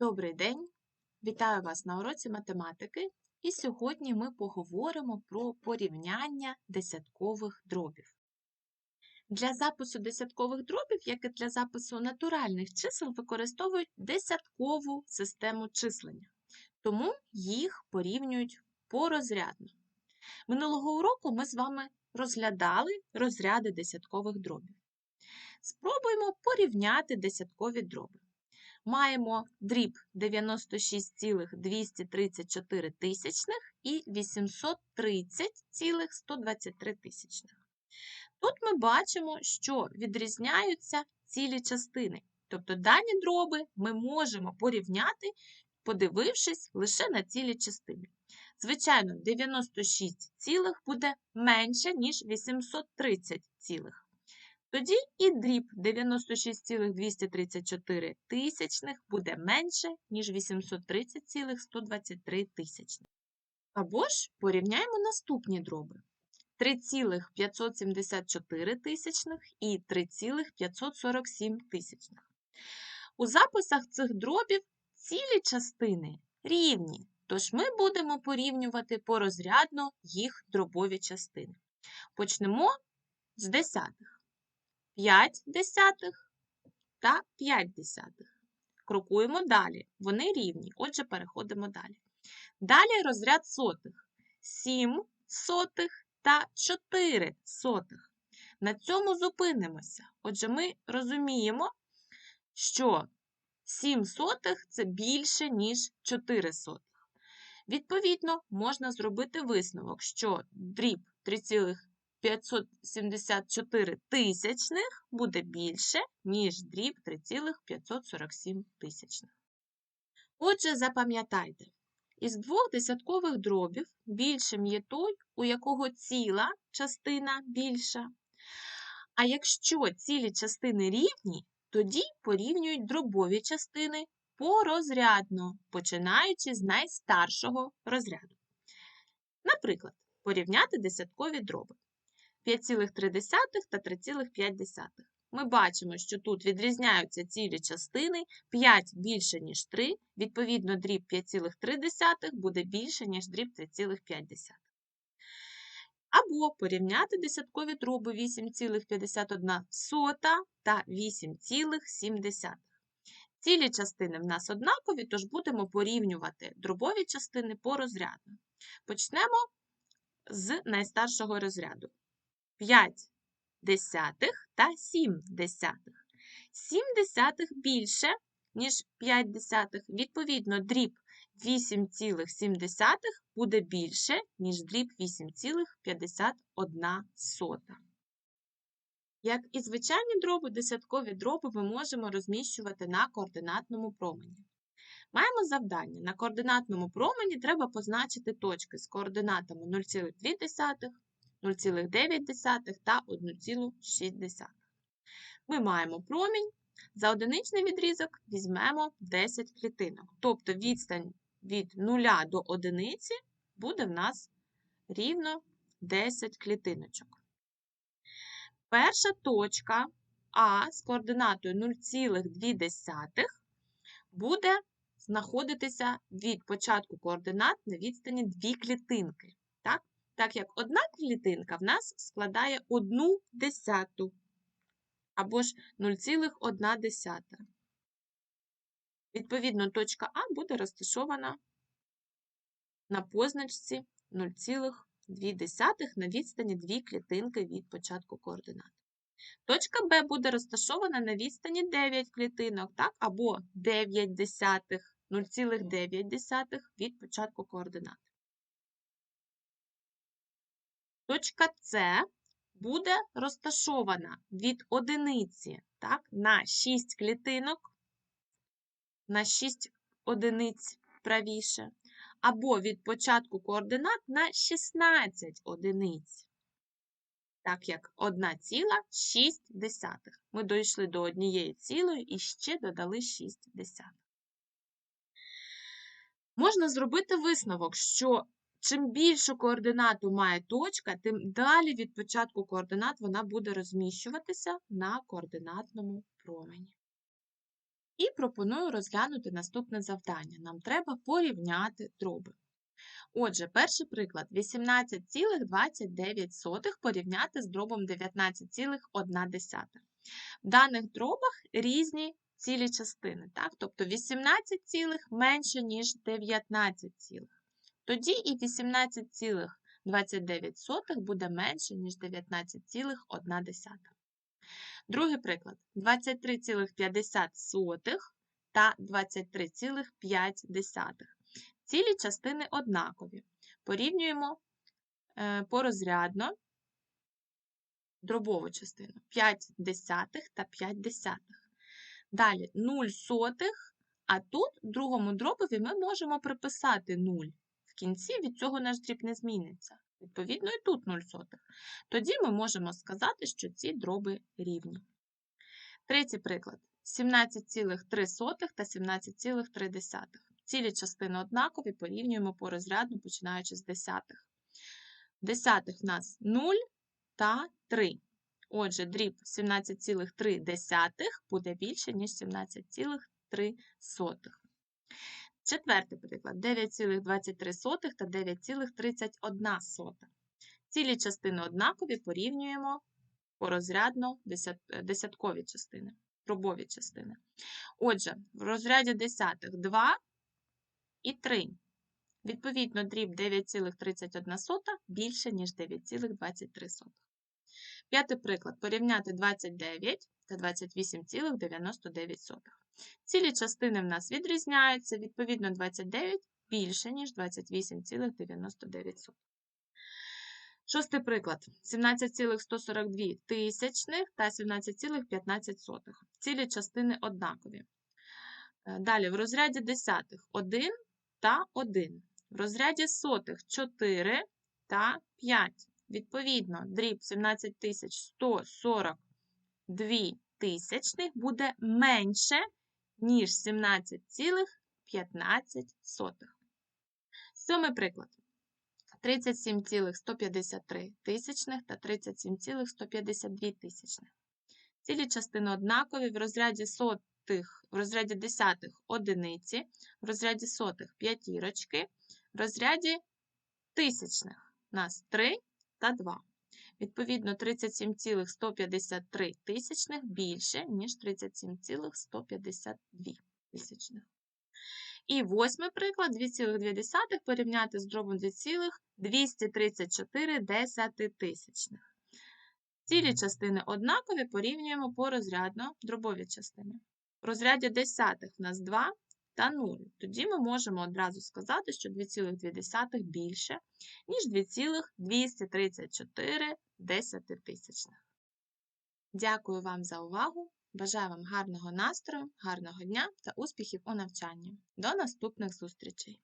Добрий день! Вітаю вас на уроці математики. І сьогодні ми поговоримо про порівняння десяткових дробів. Для запису десяткових дробів, як і для запису натуральних чисел, використовують десяткову систему числення, тому їх порівнюють порозрядно. Минулого уроку ми з вами розглядали розряди десяткових дробів. Спробуємо порівняти десяткові дроби маємо дріб 96,234 тисячних і 830,123 тисячних. Тут ми бачимо, що відрізняються цілі частини. Тобто дані дроби ми можемо порівняти, подивившись лише на цілі частини. Звичайно, 96 цілих буде менше, ніж 830 цілих. Тоді і дріб 96,234 тисячних буде менше, ніж 830,123 тисячних. Або ж порівняємо наступні дроби. 3,574 тисячних і 3,547 тисячних. У записах цих дробів цілі частини рівні, тож ми будемо порівнювати порозрядно їх дробові частини. Почнемо з десятих. 5 десятих та 5 десятих. Крокуємо далі. Вони рівні, отже, переходимо далі. Далі розряд сотих. 7 сотих та 4 сотих. На цьому зупинимося. Отже, ми розуміємо, що 7 сотих це більше, ніж 4 сотих. Відповідно, можна зробити висновок, що дріб 3,5 574 тисячних буде більше, ніж дріб 3,547 тисячних. Отже, запам'ятайте, із двох десяткових дробів більшим є той, у якого ціла частина більша. А якщо цілі частини рівні, тоді порівнюють дробові частини порозрядно, починаючи з найстаршого розряду. Наприклад, порівняти десяткові дроби. 5,3 та 3,5. Ми бачимо, що тут відрізняються цілі частини 5 більше, ніж 3, відповідно, дріб 5,3 буде більше, ніж дріб 3,5. Або порівняти десяткові дроби 8,51 та 8,7. Цілі частини в нас однакові, тож будемо порівнювати дробові частини порозрядно. Почнемо з найстаршого розряду. 5 десятих та 7 десятих. 7 десятих більше, ніж 5 десятих. Відповідно, дріб 8,7 буде більше, ніж дріб 8,51 сота. Як і звичайні дроби, десяткові дроби ми можемо розміщувати на координатному промені. Маємо завдання. На координатному промені треба позначити точки з координатами 0,2, 0,9 та 1,6. Ми маємо промінь. За одиничний відрізок візьмемо 10 клітинок. Тобто відстань від 0 до 1 буде в нас рівно 10 клітиночок. Перша точка А з координатою 0,2 буде знаходитися від початку координат на відстані 2 клітинки так як одна клітинка в нас складає одну десяту або ж 0,1. Відповідно, точка А буде розташована на позначці 0,2 на відстані 2 клітинки від початку координат. Точка Б буде розташована на відстані 9 клітинок, так, або 9 десятих, 0,9 від початку координат. Точка С буде розташована від одиниці так, на 6 клітинок, на 6 одиниць правіше, або від початку координат на 16 одиниць. Так як 1,6. Ми дійшли до однієї цілої і ще додали 6 десятих. Можна зробити висновок, що Чим більшу координату має точка, тим далі від початку координат вона буде розміщуватися на координатному промені. І пропоную розглянути наступне завдання. Нам треба порівняти дроби. Отже, перший приклад 18,29 порівняти з дробом 19,1. В даних дробах різні цілі частини, так? тобто 18 цілих менше, ніж 19 цілих. Тоді і 18,29 буде менше, ніж 19,1. Другий приклад 23,50 та 23,5. Цілі частини однакові. Порівнюємо е, порозрядно дробову частину 5 десятих та 5 десятих. Далі 0 сотих, а тут другому дробові ми можемо приписати 0. В кінці від цього наш дріб не зміниться. Відповідно, і тут 0 сотих. Тоді ми можемо сказати, що ці дроби рівні. Третій приклад: 17,3 та 17,3. Цілі частини однакові, порівнюємо порозрядно, починаючи з десятих. Десятих в нас 0 та 3. Отже, дріб 17,3 буде більше, ніж 17,3. Четвертий приклад 9,23 та 9,31. Цілі частини однакові порівнюємо порозрядно десяткові частини, пробові частини. Отже, в розряді десятих 2 і 3. Відповідно, дріб 9,31 більше, ніж 9,23. П'ятий приклад. Порівняти 29 та 28,99. Цілі частини в нас відрізняються, відповідно, 29 більше, ніж 28,99. Шостий приклад. 17,142 тисячних та 17,15. Цілі частини однакові. Е, далі, в розряді десятих 1 та 1. В розряді сотих 4 та 5. Відповідно, дріб 17142 тисячних буде менше, ніж 17,15. Сьомий приклад. 37,153 тисячних та 37,152 тисячних. Цілі частини однакові в розряді сотих, в розряді десятих одиниці, в розряді сотих п'ятірочки, в розряді тисячних у нас 3 та 2. Відповідно, 37,153 тисячних більше, ніж 37,152 тисячних. І восьмий приклад 2,2 порівняти з дробом 2,234 десятитисячних. Цілі частини однакові порівнюємо порозрядно дробові частини. В розряді десятих в нас 2 та 0. Тоді ми можемо одразу сказати, що 2,2 більше, ніж 2,234 десятитисячних. Дякую вам за увагу! Бажаю вам гарного настрою, гарного дня та успіхів у навчанні. До наступних зустрічей!